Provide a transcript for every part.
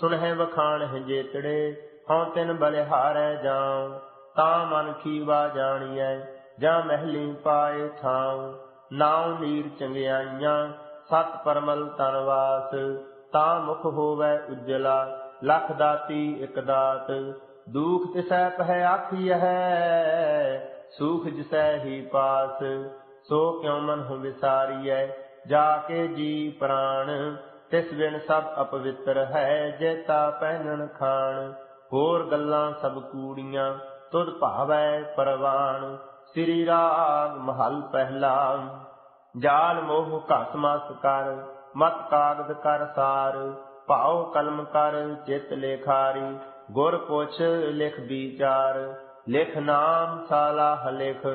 ਸੁਣਹਿ ਵਖਾਣ ਹੈ ਜੇਤੜੇ ਹਉ ਤਿਨ ਬਲਿਹਾਰੈ ਜਾਉ, ਤਾਂ ਮਨ ਖੀਵਾ ਜਾਣੀਐ, ਜਾਂ ਮਹਿਲੀ ਪਾਏ ਥਾਉ। ਨਾਉ ਨੀਰ ਚੰਗਿਆਈਆਂ, ਸਤ ਪਰਮਲ ਤਨਵਾਸ ਤਾਂ ਮੁਖ ਹੋਵੈ ਉਜਲਾ, ਲਖ ਦਾਤੀ ਇਕ ਦਾਤ। ਦੁਖ ਤਿਸੈ ਪਹਿ ਆਖੀਐ, ਸੁਖ ਜਿਸੈ ਹੀ ਪਾਸ। ਸੋ ਕਿਉ ਮਨ ਹੁ ਵਿਸਾਰੀਐ, ਜਾ ਕੇ ਜੀ ਪ੍ਰਾਣ। ਤਿਸ ਬਿਨ ਸਭ ਅਪਵਿੱਤਰ ਹੈ ਜੇਤਾ ਪਹਿਨਣ ਖਾਣ। ਹੋਰ ਗੱਲਾਂ ਸਭ ਕੂੜੀਆਂ, ਤੁਧ ਭਾਵੈ ਪਰਵਾਨ ਸ੍ਰੀ ਰਾਗ ਮਹਲ ਪਹਿਲਾ। ਜਾਲ ਮੋਹ ਘਸ ਮਸ ਕਰ, ਮਤ ਕਾਗਦ ਕਰ ਸਾਰ। ਭਾਉ ਕਲਮ ਕਰ, ਚਿਤ ਲੇਖਾਰੀ। ਗੁਰ ਪੁੱਛ, ਲਿਖ ਵਿਚਾਰ। ਲਿਖ ਨਾਮ ਸਾਲਾ ਲਿਖ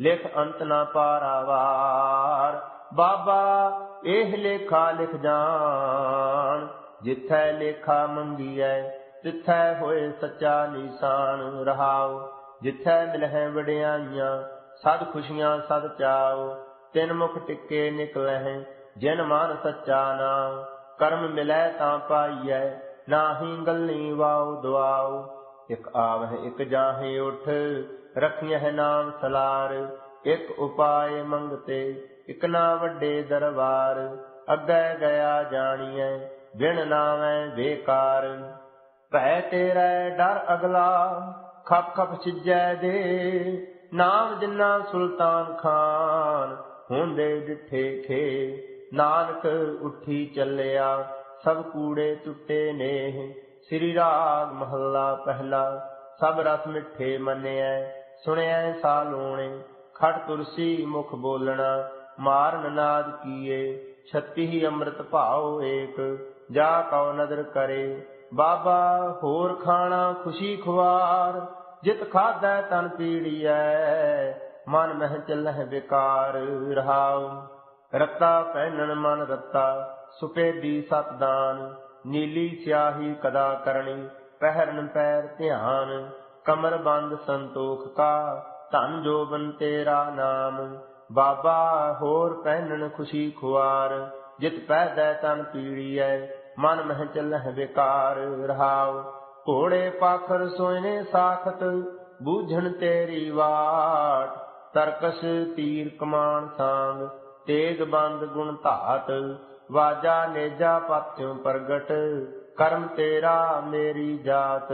ਲਿਖ ਅੰਤ ਨਾ ਪਾਰਾਵਾਰ। ਬਾਬਾ ਇਹ ਲੇਖਾ ਲਿਖ ਜਾਣ, ਜਿੱਥੈ ਲੇਖਾ ਮੰਗੀਐ, ਤਿੱਥੈ ਹੋਏ ਸੱਚਾ ਨਿਸ਼ਾਨ ਰਹਾਉ। ਜਿੱਥੈ ਮਿਲਹਿ ਵਡਿਆਈਆਂ, ਸਦ ਖੁਸ਼ੀਆਂ ਸਦ ਚਾਉ। ਤਿਨ ਮੁਖ ਟਿੱਕੇ ਨਿਕਲਹਿ ਜਿਨ ਮਨ ਸੱਚਾ ਨਾਮ ਕਰਮ ਮਿਲੈ ਤਾਂ ਪਾਈਐ, ਨਾਹੀ ਗੱਲੀ ਵਾਉ ਦੁਆਉ। ਇਕ ਆਵਹਿ, ਇਕ ਜਾਹੇ ਉਠ, ਰਖਿਐ ਨਾਮ ਸਲਾਰ। ਇਕ ਉਪਾਏ ਮੰਗਤੇ ਇਕ ਨਾ ਵੱਡੇ ਦਰਬਾਰ, ਅੱਗੇ ਗਿਆ ਜਾਣੀਐ, ਬਿਨ ਨਾਮੈ ਬੇਕਾਰ। ਭੈ ਤੇਰਾ ਡਰ ਅਗਲਾ ਖਪ ਖਪ ਛਿਜੈ ਦੇ। ਨਾਮ ਜਿਨਾ ਸੁਲਤਾਨ ਖਾਨ ਹੁੰਦੇ ਡਿਠੇ ਖੇ। ਨਾਨਕ ਉੱਠੀ ਚੱਲਿਆ, ਸਭ ਕੂੜੇ ਟੁੱਟੇ ਨੇ ਸ੍ਰੀ ਰਾਗ ਮਹੱਲਾ ਪਹਿਲਾ, ਸਭ ਰਸ ਮਿੱਠੇ ਮੰਨਿਐ। ਸੁਣਿਐ ਸਾਲੋਣੇ ਖੜ ਤੁਰਸੀ ਮੁਖ ਬੋਲਣਾ। ਮਾਰਨ ਨਾਦ ਕੀਏ, ਛੱਤੀ ਹੀ ਅੰਮ੍ਰਿਤ ਭਾਉ ਏਕ, ਜਾ ਕਉ ਨਦਰ ਕਰੇ। ਬਾਬਾ, ਹੋਰ ਖਾਣਾ ਖੁਸ਼ੀ ਖੁਆਰ, ਜਿਤ ਖਾਧੈ ਤਨ ਪੀੜੀਐ, ਮਨ ਮਹਿ ਚੱਲਹਿ ਵਿਕਾਰ ਰਹਾਉ। ਰਤਾ ਪਹਿਨਣ ਮਨ ਰਤਾ ਸੁਪੇਦੀ ਸਤਦਾਨ ਨੀਲੀ ਸਿਆਹੀ ਕਦਾ ਕਰਨੀ ਪਹਿਰਨ ਪੈਰ ਧਿਆਨ, ਕਮਰ ਬੰਦ ਸੰਤੋਖ ਕਾ, ਧਨ ਜੋਬਨ ਤੇਰਾ ਨਾਮ। ਬਾਬਾ ਹੋਰ ਪਹਿਨਣ ਖੁਸ਼ੀ ਖੁਆਰ, ਜਿਤ ਪਹਿਦੈ ਤਨ ਪੀੜੀਐ, ਮਨ ਮਹਿ ਚੱਲਹਿ ਵਿਕਾਰ ਰਹਾਉ। ਘੋੜੇ ਪਾਖਰ ਸੋਇਨੇ ਸਾਖਤ, ਬੂਝਣ ਤੇਰੀ ਵਾਟ। ਤਰਕਸ ਤੀਰ ਕਮਾਨ ਸਾੰਗ, ਤੇਗ ਬੰਦ ਗੁਣ ਧਾਤ। ਵਾਜਾ ਨੇਜਾ ਪਾਤਿਉ ਪ੍ਰਗਟ, ਕਰਮ ਤੇਰਾ ਮੇਰੀ ਜਾਤ।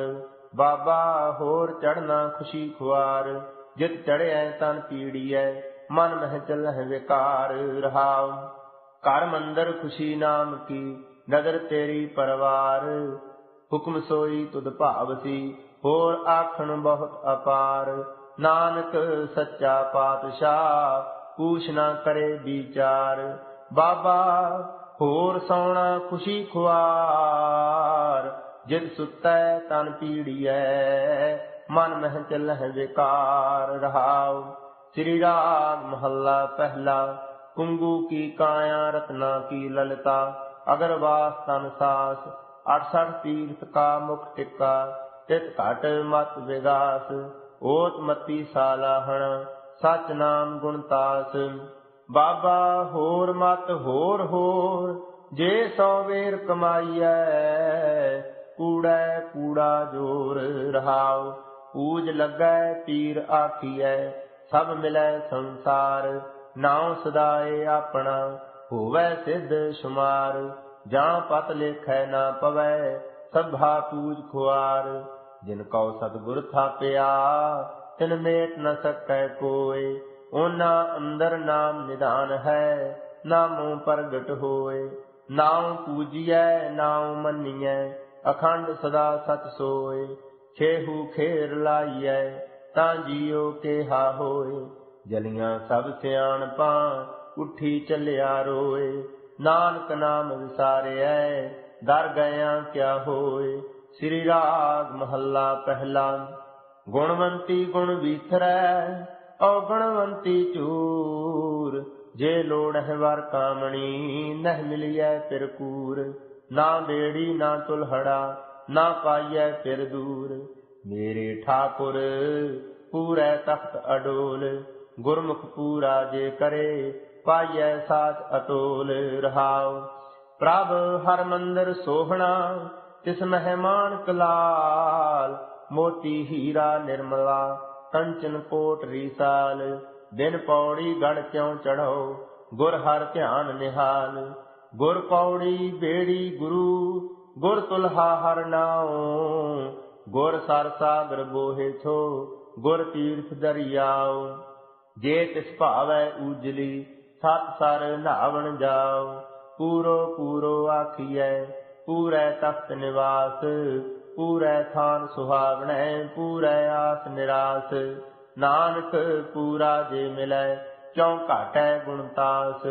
ਬਾਬਾ ਹੋਰ ਚੜਨਾ ਖੁਸ਼ੀ ਖੁਆਰ, ਜਿਤ ਚੜਿਆ ਤਨ ਪੀੜੀਐ ਮਨ ਮਹਿ ਚੱਲਹਿ ਵਿਕਾਰ ਰਹਾਉ। ਘਰ ਮੰਦਰ ਖੁਸ਼ੀ ਨਾਮ ਕੀ ਨਦਰ ਤੇਰੀ ਪਰਵਾਰ। ਹੁਕਮ ਸੋਈ ਤੁਧ ਭਾਵਸੀ ਹੋਰ ਆਖਣ ਬਹੁਤ ਅਪਾਰ। ਨਾਨਕ ਸੱਚਾ ਪਾਤਸ਼ਾਹ ਪੂਛ ਨਾ ਕਰੇ ਵਿਚਾਰ। ਬਾਬਾ, ਹੋਰ ਸੌਣਾ ਖੁਸ਼ੀ ਖੁਆਰ। ਜਿਤ ਸੁਤੈ ਤਨ ਪੀੜੀਐ, ਮਨ ਮਹਿ ਚੱਲਹਿ ਵਿਕਾਰ ਰਹਾਉ। ਸ੍ਰੀ ਰਾਗ ਮਹੱਲਾ ਪਹਿਲਾ, ਕੁੰਗੂ ਕੀ ਕਾਇਆ, ਰਤਨਾ ਕੀ ਲਲਤਾ ਅਗਰ ਵਾਸ ਤਨ ਸਾਸ 68 ਤੀਰਥ ਕਾ ਮੁਖ ਟਿਕਾ, ਤਿਤ ਘਟ ਮਤ ਵਿਗਾਸ, ਓਤ ਮਤੀ ਸਾਲਾਹਣ ਸਚ ਨਾਮ ਗੁਣ ਬਾਬਾ ਹੋਰ ਮਤ ਹੋਰ ਹੋਰ, ਜੇ ਸੋ ਵੇਰ ਕਮਾਈਐ, ਕੂੜੈ ਕੂੜਾ ਜੋਰ ਰਹਾਉ, ਪੂਜ ਲੱਗੈ ਪੀਰ ਆਖੀਐ। ਸਭ ਮਿਲੈ ਸੰਸਾਰ, ਨਾਉ ਸਦਾਏ ਆਪਣਾ, ਹੋਵੇ ਸਿੱਧ ਸ਼ੁਮਾਰ, ਜਾਂ ਪਤ ਲੇਖੈ ਨਾ ਪਵੈ, ਸਭਾ ਪੂਜ ਖੁਆਰ। ਜਿਨ ਕਉ ਸਤਿਗੁਰ ਥਾਪਿਆ, ਤਿਨ ਮੇਟ ਨ ਸਕੈ ਕੋਏ, ਓਨਾ ਅੰਦਰ ਨਾਮ ਨਿਧਾਨ ਹੈ, ਨਾਮੋ ਪ੍ਰਗਟ ਹੋਏ। ਨਾਉ ਪੂਜੀਐ, ਨਾਉ ਮੰਨੀਐ, ਅਖੰਡ ਸਦਾ ਸਤ ਸੋਏ, ਖੇਹੂ ਖੇਰ ਲਾਈਐ। ਤਾਂ ਜੀਉ ਕਿਹਾ ਹੋਏ, ਜਲੀਆਂ ਸਭ ਸਿਆਣਪਾਂ ਉੱਠੀ ਚੱਲਿਆ ਰੋਏ। ਨਾਨਕ ਨਾਮ ਵਿਸਾਰਿਐ, ਦਰ ਗਿਆ ਕਿਆ ਹੋਏ। ਸ੍ਰੀ ਰਾਗ ਮਹੱਲਾ ਪਹਿਲਾ, ਗੁਣਵੰਤੀ ਗੁਣ ਵੀਥਰੈ ਔਗਣਵੰਤੀ ਚੂਰ। ਜੇ ਲੋੜ ਹੈ ਵਰ ਕਾਮਣੀ, ਨਹਿ ਮਿਲਿਐ ਫਿਰ ਕੂਰ। ਨਾ ਬੇੜੀ, ਨਾ ਤੁਲਹੜਾ, ਨਾ ਪਾਈਐ ਫਿਰ ਦੂਰ। ਮੇਰੇ ਠਾਕੁਰ, ਪੂਰੇ ਤਖਤ ਅਡੋਲ, ਗੁਰਮੁਖ ਪੂਰਾ ਜੇ ਕਰੇ, ਪਾਈਐ ਸਾਚ ਅਤੋਲ ਰਹਾਉ। ਪ੍ਰਭ ਹਰ ਮੰਦਰ ਸੋਹਣਾ, ਤਿਸ ਮਹਿਮਾਨ ਕਲਾਲ, ਮੋਤੀ ਹੀਰਾ ਨਿਰਮਲਾ, ਕੰਚਨ ਕੋਟ ਰੀਸਾਲ ਦਿਨ ਪੌੜੀ ਗੜ ਕਿਉ ਚੜੋ ਗੁਰ ਹਰ ਧਿਆਨ ਨਿਹਾਲ। ਗੁਰ ਪੌੜੀ ਬੇੜੀ ਗੁਰੂ, ਗੁਰ ਤੁਲਹਾ ਹਰ ਨਾਉ। ਗੁਰ ਸਰ ਸਾਗਰ ਬੋਹਿ ਥੋ, ਗੁਰ ਤੀਰਥ ਦਰਿਆਉ ਜੇ ਤਿਸ ਭਾਵੈ ਊਜਲੀ, ਸਤ ਸਰ ਨਾਵਣ ਜਾਉ ਪੂਰੋ ਪੂਰੋ ਆਖੀਐ, ਪੂਰੈ ਤਖਤ ਨਿਵਾਸ, ਪੂਰੈ ਥਾਨ ਸੁਹਾਵਣੈ, ਪੂਰੈ ਆਸ ਨਿਰਾਸ। ਨਾਨਕ ਪੂਰਾ ਜੇ ਮਿਲੈ ਕਿਉ ਘਾਟੈ ਗੁਣਤਾਸ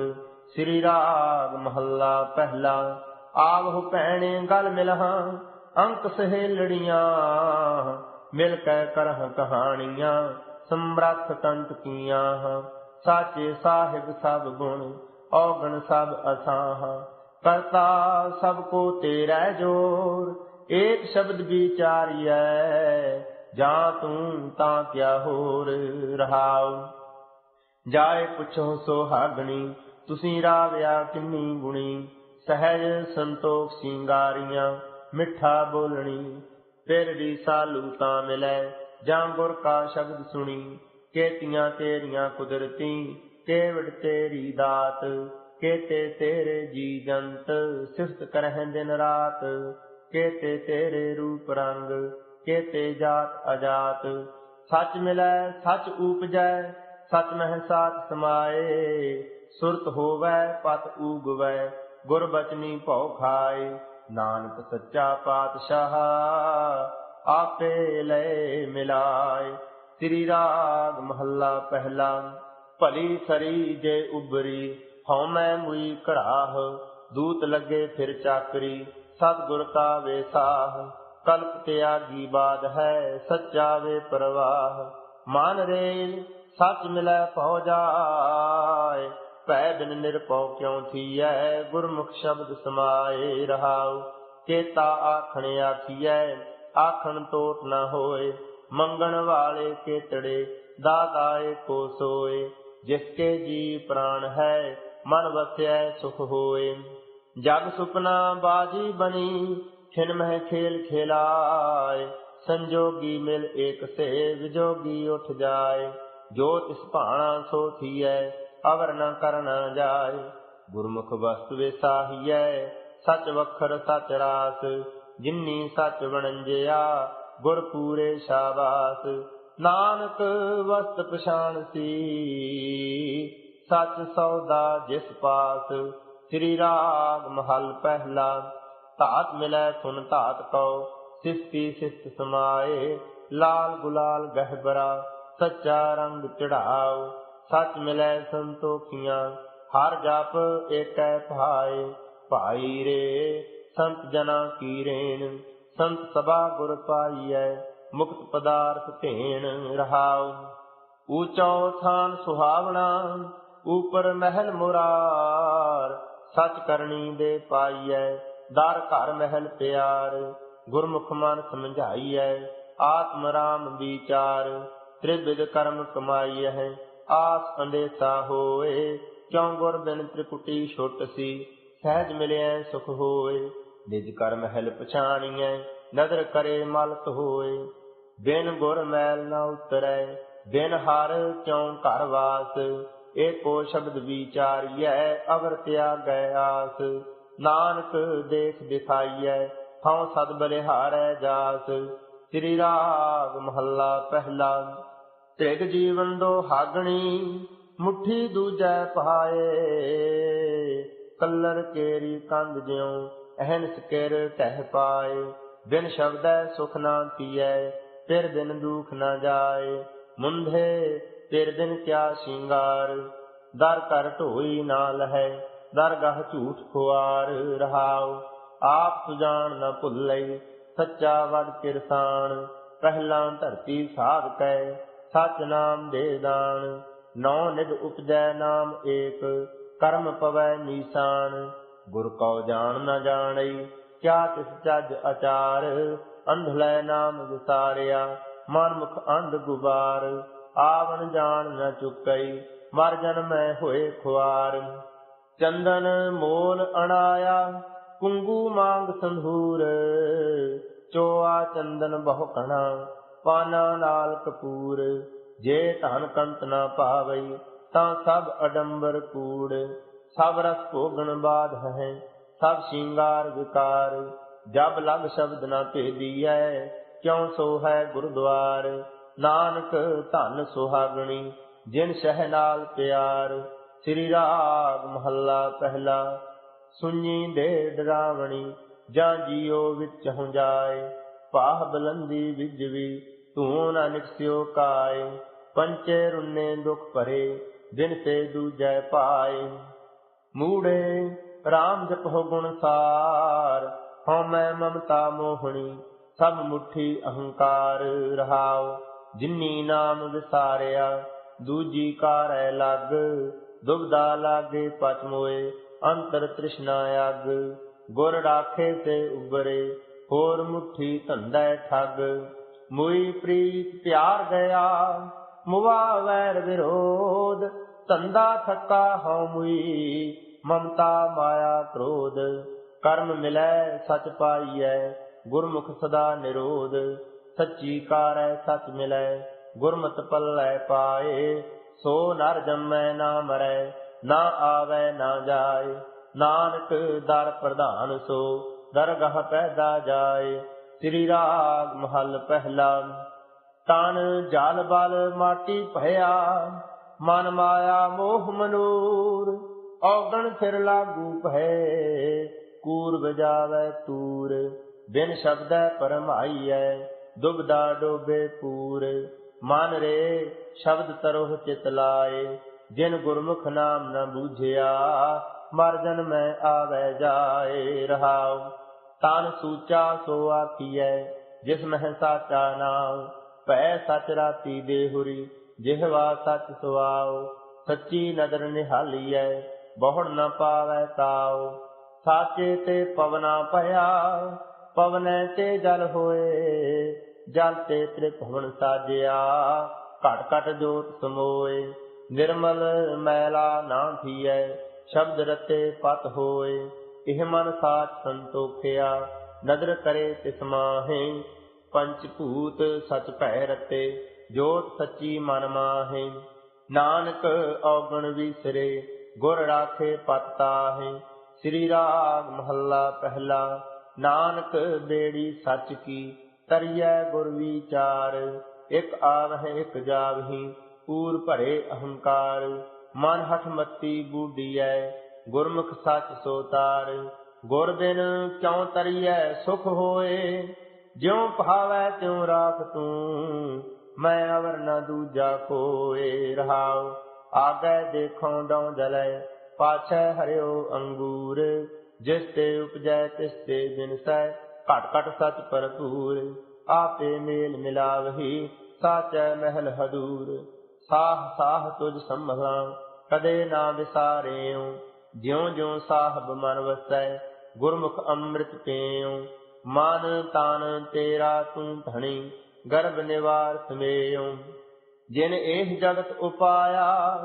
ਸ੍ਰੀ ਰਾਗ ਮਹੱਲਾ ਪਹਿਲਾ, ਆਵਹੁ ਭੈਣੇ ਗਲ ਮਿਲਹਾਂ ਅੰਕ ਸਹੇਲੜੀਆਂ, ਮਿਲ ਕੈ ਕਰਹ ਕਹਾਣੀਆਂ ਸਮਰੱਥ ਕੰਤ ਕੀਆਂ, ਸਾਚੇ ਸਾਹਿਬ ਸਭ ਗੁਣ, ਔਗਣ ਸਭ ਅਸਾਹ। ਕਰਤਾ ਸਭ ਕੋ ਤੇਰਾ ਜੋਰ, ਏਕ ਸ਼ਬਦ ਵਿਚਾਰੀਐ, ਜਾਂ ਤੂੰ ਤਾਂ ਕਿਆ ਹੋਰ ਰਹਾਉ। ਜਾਏ ਪੁੱਛੋ ਸੋਹਾਗਣੀ, ਤੁਸੀਂ ਰਾਵਿਆ ਕਿੰਨੀ ਗੁਣੀ, ਸਹਿਜ ਸੰਤੋਖ ਸਿੰਗਾਰੀਆਂ। ਮਿੱਠਾ ਬੋਲਣੀ, ਫਿਰ ਵੀ ਸਾਲੂ ਤਾਂ ਮਿਲੈ, ਜਾਂ ਗੁਰ ਕਾ ਸ਼ਬਦ ਸੁਣੀ, ਕੇਤੀਆਂ ਤੇਰੀਆਂ ਕੁਦਰਤੀ ਕੇਵੜ ਤੇਰੀ ਦਾਤ, ਕੇਤੇ ਤੇਰੇ ਜੀ ਜੰਤ, ਸਿਫਤ ਕਰਹਿ ਦਿਨ ਰਾਤ, ਕੇਤੇ ਤੇਰੇ ਰੂਪ ਰੰਗ, ਕੇਤੇ ਜਾਤ ਅਜਾਤ, ਸੱਚ ਮਿਲੈ, ਸੱਚ ਉਪਜੈ ਸਚ ਮਹਿ ਸਾਥ ਸਮਾਏ, ਸੁਰਤ ਹੋਵੈ, ਪਤ ਊਗਵੈ ਗੁਰ ਬਚਨੀ ਭਉ ਖਾਏ। ਨਾਨਕ ਸੱਚਾ ਪਾਤਸ਼ਾਹ, ਆਪੇ ਲੈ ਮਿਲਾਏ। ਸ੍ਰੀ ਰਾਗ ਮਹੱਲਾ ਪਹਿਲਾ, ਭਲੀ ਸਰੀ ਜੇ ਉਬਰੀ ਹਉ ਮੈਂ ਮੁਈ ਘੜਾਹ ਦੂਤ ਲੱਗੇ ਫਿਰ ਚਾਕਰੀ, ਸਤਿਗੁਰ ਕਾ ਵੇਸਾਹ ਕਲਪ ਤਿਆਗੀ ਬਾਦ ਹੈ ਸੱਚਾ ਵੇ ਪ੍ਰਵਾਹ। ਮਨ ਰੇ ਸੱਚ ਮਿਲੈ ਪਹੁ ਜਾਏ। ਭੈ ਬਿਨ ਨਿਰਭਉ ਕਿਉ ਥੀਐ? ਗੁਰਮੁਖ ਸ਼ਬਦ ਸਮਾਏ ਰਹਾਉ, ਚੇਤਾ ਆਖਣ ਆਖੀਐ ਆਖਣ ਤੋਟ ਨ ਹੋਏ, ਮੰਗਣ ਵਾਲੇ ਕੇਤੜੇ, ਦਾਤਾਏ ਕੋ ਸੋਏ। ਜਿਸ ਕੇ ਜੀ ਪ੍ਰਾਣ ਹੈ, ਮਨ ਵਸਿਆ ਸੁਖ ਹੋਏ। ਜਗ ਸੁਪਨਾ ਬਾਜੀ ਬਣੀ, ਖਿਨ ਮਹਿ ਖੇਲ ਖੇਲਾਏ। ਸੰਜੋਗੀ ਮਿਲ ਏਕ ਸੇ ਵਿਜੋਗੀ ਉਠ ਜਾਏ। ਜੋ ਤਿਸ ਭਾਣਾ ਸੋ ਥੀਐ ਅਵਰ ਨ ਕਰਨਾ ਜਾਏ। ਗੁਰਮੁਖ ਵਸਤ ਵਿਸਾਹੀਐ ਸਚ ਵਖਰ ਸਚ ਰਾਸ। ਜਿਨੀ ਸਚ ਵਣੰਜਿਆ, ਗੁਰ ਪੂਰੇ ਸ਼ਾਬਾਸ। ਨਾਨਕ ਵਸਤ ਪਛਾਣ ਸੀ, ਸਚ ਸੌਦਾ ਜਿਸ ਪਾਸ। ਸ੍ਰੀ ਰਾਗ ਮਹਲ ਪਹਿਲਾ, ਧਾਤ ਮਿਲੈ ਸੁਨ ਧਾਤ ਕਉ। ਸਿਸਤੀ ਸਿਸਤ ਸਮਾਏ, ਲਾਲ ਗੁਲਾਲ ਗਹਿਬਰਾ, ਸੱਚਾ ਰੰਗ ਚੜਾਓ। ਸਚ ਮਿਲੈ ਸੰਤੋਖੀਆਂ, ਹਰ ਜਪ ਏਕੈ ਭਾਏ। ਭਾਈ ਰੇ, ਸੰਤ ਜਨਾ ਕੀ ਰੇਣ, ਸੰਤ ਸਭਾ ਗੁਰ ਪਾਈਐ, ਮੁਕਤ ਪਦਾਰਥ ਧੇਣ ਰਹਾਉ। ਊਚੋ ਥਾਨ ਸੁਹਾਵਣਾ ਉਪਰ ਮਹਿਲ ਮੁਰਾਰ, ਸਚ ਕਰਨੀ ਦੇ ਪਾਈਐ, ਦਰ ਘਰ ਮਹਿਲ ਪਿਆਰ। ਗੁਰਮੁਖ ਮਨ ਸਮਝਾਈਐ, ਆਤਮ ਰਾਮ ਵਿਚਾਰ, ਤ੍ਰਿਵਿਧ ਕਰਮ ਕਮਾਈਐ। ਆਸ ਅੰਦੇਸਾ ਹੋਏ, ਕਿਉ ਗੁਰ ਬਿਨ ਤ੍ਰਿਪੁਟੀ ਛੁੱਟ ਸੀ? ਸਹਿਜ ਮਿਲਿਆ ਸੁਖ ਹੋਏ। ਨਿਜ ਕਰ ਮਹਿਲ ਪਛਾਣੀਐ, ਨਦਰ ਕਰੇ ਮਲਤ ਹੋਏ। ਬਿਨ ਗੁਰ ਮੈਲ ਨ ਉਤਰੈ, ਬਿਨ ਹਰ ਕਿਉ ਘਰ ਵਾਸ? ਏਕੋ ਸ਼ਬਦ ਵਿਚਾਰੀਐ, ਅਵਰ ਤਿਆਗੈ ਆਸ। ਨਾਨਕ ਦੇਖ ਦਿਖਾਈਐ, ਹਉ ਸਦ ਬਲਿਹਾਰੈ ਜਾਸ। ਸ੍ਰੀ ਰਾਗ ਮਹੱਲਾ ਪਹਿਲਾ। ਤ੍ਰਿਗ ਜੀਵਨ ਦੋ ਹਾਗਣੀ, ਮੁਠੀ ਦੂਜੈ ਪਾਏ ਕਲਰ ਕੇਰੀ ਕੰਧ ਜਿਉ, ਅਹਨਸ ਕਿਰ ਕਹਿ ਪਾਏ। ਬਿਨ ਸ਼ਬਦੈ ਸੁਖ ਨਾ ਤੀਐ ਫਿਰ ਬਿਨ ਦੁਖ ਨਾ ਜਾਏ। ਮੁੰਧੇ ਤੇਰ ਦਿਨ ਕਿਆ ਸ਼ਿੰਗਾਰ। ਦਰ ਕਰ ਢੋਈ ਨਾ ਲਹੈ ਦਰਗਾਹ ਝੂਠ ਖੁਆਰ ਰਹਾਉ। ਆਪ ਸੁਜਾਨ ਨ ਭੁੱਲੈ ਸੱਚਾ ਵਡ ਕਿਰਸਾਨ। ਪਹਿਲਾਂ ਧਰਤੀ ਸਾਧ ਕੈ ਸਚ ਨਾਮ ਦੇ ਦਾਨ ਨੌ ਨਿਧ ਉਪਜੈ ਨਾਮ ਏਕ, ਕਰਮ ਪਵੈ ਨੀਸਾਨ। ਗੁਰ ਕਉ ਜਾਣ ਨ ਜਾਣੈ, ਕਿਆ ਤਿਸ ਚੱਜ ਅਚਾਰ ਅੰਧਲੇ ਨਾਮ ਵਿਸਾਰਿਆ ਮਨ ਮੁਖ ਅੰਧ ਗੁਬਾਰ। ਆਵਣ ਜਾਣ ਨ ਚੁਕਈ ਮਰ ਜਨਮੈ ਹੋਏ ਖੁਆਰ। ਚੰਦਨ ਮੋਲ ਅਣਾਇਆ, ਕੁੰਗੂ ਮੰਗ ਸੰਧੂਰ, ਚੋਆ ਚੰਦਨ ਬਹੁ ਕਣਾ। ਪਾਨਾ ਨਾਲ ਕਪੂਰ, ਜੇ ਧਨ ਕੰਤ ਨਾ ਪਾਵਈ ਤਾਂ ਸਭ ਅਡੰਬਰ ਕੂੜ। ਸਭ ਰਸ ਭੋਗਣ ਬਾਧ ਹੈ ਸਭ ਸ਼ਿੰਗਾਰ ਵਿਕਾਰ। ਜਬ ਲਗ ਸ਼ਬਦ ਨਾ ਭੇਦੀਐ, ਕਿਉ ਸੋ ਹੈ ਗੁਰਦੁਆਰ? ਨਾਨਕ ਧਨ ਸੁਹਾਗਣੀ, ਜਿਨ ਸਹਿ ਨਾਲ ਪਿਆਰ। ਸ੍ਰੀ ਰਾਗ ਮਹੱਲਾ ਪਹਿਲਾ ਸੁਣੀ ਦੇ ਡਰਾਵਣੀ, ਜਾਂ ਜੀਓ ਵਿੱਚ ਹਉ ਜਾਏ। ਪਾਹ ਬਲੰਦੀ ਵਿਜਵੀ ਤੂੰ ਨਾ ਨਿਕਸਿਓ ਕਾਏ, ਪੰਚੇ ਰੁਨੇ ਦੁਖ ਭਰੇ ਦਿਨ ਤੇ ਦੂਜੈ ਪਾਏ। ਮੂੜੇ RAM ਜਪੋ ਗੁਣ ਸਾਰ ਹਉ ਮਮਤਾ ਮੋਹਣੀ, ਸਭ ਮੁਠੀ ਅਹੰਕਾਰ ਰਹਾਉ। ਜਿਨੀ ਨਾਮ ਵਿਸਾਰਿਆ, ਦੂਜੀ ਕਾਰੈ ਲੱਗ ਦੁਬਦਾ ਲਾਗੇ ਪਚ ਮੋਏ, ਅੰਤਰ ਤ੍ਰਿਸ਼ਨਾ ਅਗ ਗੁਰ ਰਾਖੇ ਤੇ ਉਬਰੇ, ਹੋਰ ਮੁਠੀ ਧੰਦਾ ਠੱਗ। ਮੁਈ ਪ੍ਰੀਤ ਪਿਆਰ ਗਿਆ ਮੁਵਾ ਵੈਰ ਵਿਰੋਧ, ਧੰਦਾ ਥੱਕਾ ਹਉ ਮੁਈ, ਮਮਤਾ ਮਾਇਆ ਕ੍ਰੋਧ, ਕਰਮ ਮਿਲੈ ਸਚ ਪਾਈਐ, ਗੁਰਮੁਖ ਸਦਾ ਨਿਰੋਧ, ਸੱਚੀ ਕਾਰੈ ਸਚ ਮਿਲੈ, ਗੁਰਮਤਿ ਪੱਲੇ ਪਾਏ, ਸੋ ਨਰ ਜੰਮੈ ਨਾ ਮਰੈ, ਨਾ ਆਵੈ ਨਾ ਜਾਏ, ਨਾਨਕ ਦਰ ਪ੍ਰਧਾਨ ਸੋ, ਦਰਗਹ ਪੈਦਾ ਜਾਏ। ਸ੍ਰੀ ਰਾਗ ਮਹੱਲ ਪਹਿਲਾ, ਤਨ ਜਲ ਬਲ ਮਾਟੀ ਭਇਆ, ਮਨ ਮਾਇਆ ਮੋਹ ਮਨੂਰ, ਔਗਣ ਫਿਰ ਲਾਗੂ ਭੈ ਕੂਰ ਬਜਾਵੇ ਤੂਰ, ਬਿਨ ਸ਼ਬਦੈ ਪਰਮਾਈਐ ਦੁਬਦਾ ਡੋਬੇ ਪੂਰ, ਮਨ ਰੇ ਸ਼ਬਦ ਤਰੋਹ ਚਿਤ ਲਾਏ, ਜਿਨ ਗੁਰਮੁਖ ਨਾਮ ਨਾ ਬੂਝਿਆ, ਮਰ ਜਨਮੈ ਆਵੈ ਜਾਏ ਰਹਾਉ। ਤਨ ਸੂਚਾ ਸੋ ਆਖੀਐ, ਜਿਸ ਮਹਿ ਸਾਚਾ ਨਾਮ ਭੈ ਸਚ ਰਾਤੀ ਦੇਹੁਰੀ ਜਿਹਵਾ ਸਚ ਸੁਆਉ, ਸੱਚੀ ਨਦਰ ਨਿਹਾਲੀਐ ਬਹੁੜ ਨ ਪਾਵੈ ਤਾਉ। ਸਾਚੇ ਤੇ ਪਵਨਾ ਭਇਆ, ਪਵਨੈ ਤੇ ਜਲ ਹੋਏ, ਜਲ ਤੇ ਤ੍ਰਿਭਵਨ ਸਾਜਿਆ, ਘਟ ਘਟ ਜੋਤ ਸਮੋਏ, ਨਿਰਮਲ ਮੈਲਾ ਨਾ ਥੀਐ ਸ਼ਬਦ ਰਤੇ ਪਤ ਹੋਏ। ਇਹ ਮਨ ਸਾਚ ਸੰਤੋਖਿਆ, ਨਦਰ ਕਰੇ ਤਿਸ ਮਾਹੇ, ਪੰਚ ਭੂਤ ਸਚ ਭੈ ਰਤੇ, ਜੋਤ ਸੱਚੀ ਮਨ ਮਾਹੇ। ਨਾਨਕ ਔਗਣ ਵਿਸਰੇ, ਗੁਰ ਰਾਖੇ ਪਤ ਤਾਹੇ। ਸ੍ਰੀ ਰਾਗ ਮਹੱਲਾ ਪਹਿਲਾ, ਨਾਨਕ ਬੇੜੀ ਸੱਚ ਕੀ, ਤਰੀਐ ਗੁਰ ਵਿਚਾਰ। ਇਕ ਆਵਹਿ, ਇਕ ਜਾਵਹੀ, ਪੂਰ ਭਰੇ ਅਹੰਕਾਰ। ਮਨ ਹਠ ਮਤੀ ਬੂਢੀਐ ਗੁਰਮੁਖ ਸੱਚ ਸੋ ਤਾਰ ਗੁਰ ਬਿਨ ਕਿਉ ਤਰੀਐ ਸੁਖ ਹੋਏ? ਜਿਉ ਭਾਵੈ ਤਿਉ ਰਾਖ ਤੂੰ, ਮੈਂ ਅਵਰ ਨ ਦੂਜਾ ਕੋਏ। ਰਹਾਉ ਆਗੈ ਦੇਖੋ ਡਉ ਜਲੈ, ਪਾਛੈ ਹਰਿਓ ਅੰਗੂਰ। ਜਿਸ ਤੇ ਉਪਜੈ ਤਿਸ ਤੇ ਬਿਨਸੈ, ਘਟ ਘਟ ਸਚ ਭਰਪੂਰ। ਆਪੇ ਮੇਲ ਮਿਲਾਵਹੀ, ਸਾਚੈ ਮਹਿਲ ਹਦੂਰ। ਸਾਹ ਸਾਹ ਤੁਝ ਸੰਭਲਾਂ, ਕਦੇ ਨਾ ਵਿਸਾਰਿਓ ਜਿਉ ਜਿਉ ਸਾਹਿਬ ਮਨ ਵਸੈ, ਗੁਰਮੁਖ ਅੰਮ੍ਰਿਤ ਪੀਉ। ਮਨ ਤਨ ਤੇਰਾ ਤੂੰ ਧਣੀ, ਗਰਭ ਨਿਵਾਰ ਸਮੇਉ। ਜਿਨ ਇਹ ਜਗਤ ਉਪਾਇਆ,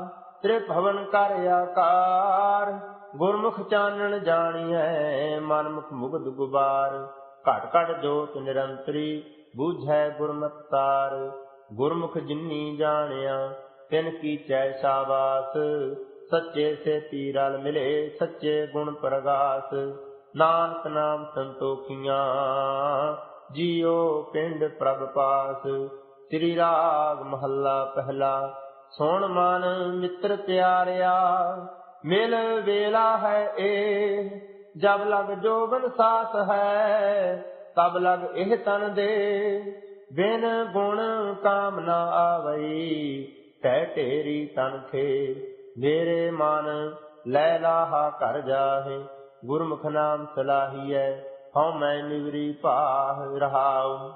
ਤ੍ਰਿਭਵਨ ਕਰ ਆਕਾਰ। ਗੁਰਮੁਖ ਚਾਨਣ ਜਾਣੀਐ, ਮਨਮੁਖ ਮੁਗਧ ਗੁਬਾਰ। ਘਟ ਘਟ ਜੋਤ ਨਿਰੰਤਰੀ, ਬੂਝੈ ਗੁਰਮਤਿ ਤਾਰ। ਗੁਰਮੁਖ ਜਿਨੀ ਜਾਣਿਆ, ਤਿਨ ਕੀ ਚੈ ਸ਼ਾਬਾਸ। ਸੱਚੇ ਸੇ ਰਲ ਮਿਲੇ, ਸੱਚੇ ਗੁਣ ਪ੍ਰਗਾਸ। ਨਾਨਕ ਨਾਮ ਸੰਤੋਖੀਆਂ ਜੀਉ ਪਿੰਡ ਪ੍ਰਭ ਪਾਸ। ਸ੍ਰੀ ਰਾਗ ਮਹੱਲਾ ਪਹਿਲਾ, ਸੋਣ ਮਨ ਮਿੱਤਰ ਪਿਆਰਿਆ, ਮਿਲ ਵੇਲਾ ਹੈ ਏ। ਜਬ ਲਗ ਜੋਬਨ ਸਾਸ ਹੈ, ਤਬ ਲਗ ਇਹ ਤਨ ਦੇ। ਬਿਨ ਗੁਣ ਕਾਮ ਆਵਈ, ਤੈ ਢੇਰੀ ਤਨ ਥੇ ਮੇਰੇ ਮਨ, ਲੈ ਲਾਹਾ ਕਰ ਜਾਹੇ, ਗੁਰਮੁਖ ਨਾਮ ਸਲਾਹੀਐ, ਹਉ ਮੈਂ ਨਿਵਰੀ ਭਾਹ ਰਹਾਉ।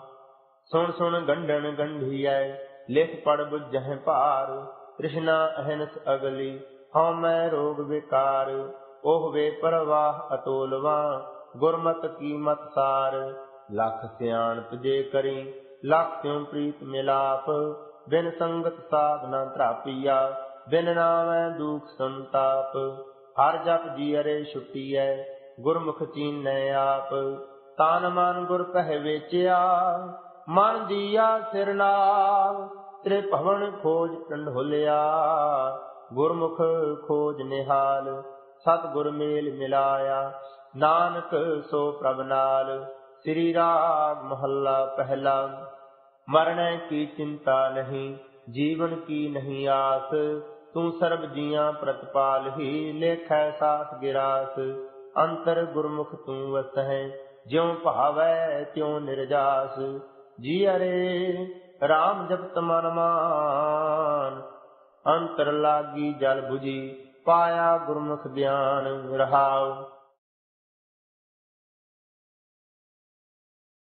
ਸੁਣ ਸੁਣ ਗੰਢਣ ਗੰਢੀਐ, ਲਿਖ ਪੜ ਬੁਝਹਿ ਭਾਰ, ਤ੍ਰਿਸ਼ਨਾ ਅਹਨਸ ਅਗਲੀ, ਹਉ ਮੈਂ ਰੋਗ ਵਿਕਾਰ ਉਹ ਵੇ ਪਰਵਾਹ ਅਤੋਲਵਾ, ਗੁਰਮਤ ਕੀਮਤ ਸਾਰ। ਲਖ ਸਿਆਣਪ ਜੇ ਕਰੀ, ਲਖ ਤਿਉ ਪ੍ਰੀਤ ਮਿਲਾਪ, ਬਿਨ ਸੰਗਤ ਸਾਧਨਾ ਤਰਾਪੀਆ ਬਿਨ ਨਾਮੈ ਦੁਖ ਸੰਤਾਪ, ਹਰ ਜਪ ਜੀ ਅਰੇ ਛੁਟੀਐ, ਗੁਰਮੁਖ ਚੀਨੈ ਆਪ। ਤਨ ਮਨ ਗੁਰ ਪਹਿ ਵੇਚਿਆ, ਮਨ ਦੀਆ ਸਿਰ ਨਾਲ ਤ੍ਰੇ ਭਵਨ ਖੋਜ ਟੰਡੋਲਿਆ ਗੁਰਮੁਖ ਖੋਜ ਨਿਹਾਲ ਸਤ ਗੁਰ ਮੇਲ ਮਿਲਾਇਆ। ਨਾਨਕ ਸੋ ਪ੍ਰਭ ਨਾਲ, ਸ੍ਰੀ ਰਾਮ ਮਹੱਲਾ ਪਹਿਲਾ। ਮਰਣੈ ਕੀ ਚਿੰਤਾ ਨਹੀਂ, ਜੀਵਨ ਕੀ ਨਹੀਂ ਆਸ। ਤੂੰ ਸਰਬ ਜੀਆਂ ਪ੍ਰਤਪਾਲ ਹੀ ਲੇਖੈ ਸਾਥ ਗਿਰਾਸ, ਅੰਤਰ ਗੁਰਮੁਖ ਤੂੰ ਵਸਹਿ, ਜਿਉ ਭਾਵੈ ਤਿਉ ਨਿਰਜਾਸ। ਜੀ ਅਰੇ RAM ਜਪਤ ਮਨ ਮਾਨ, ਅੰਤਰ ਲਾਗੀ ਜਲ 부ਜੀ ਪਾਇਆ ਗੁਰਮੁਖ ਗਿਆਨ ਰਹਾਉ।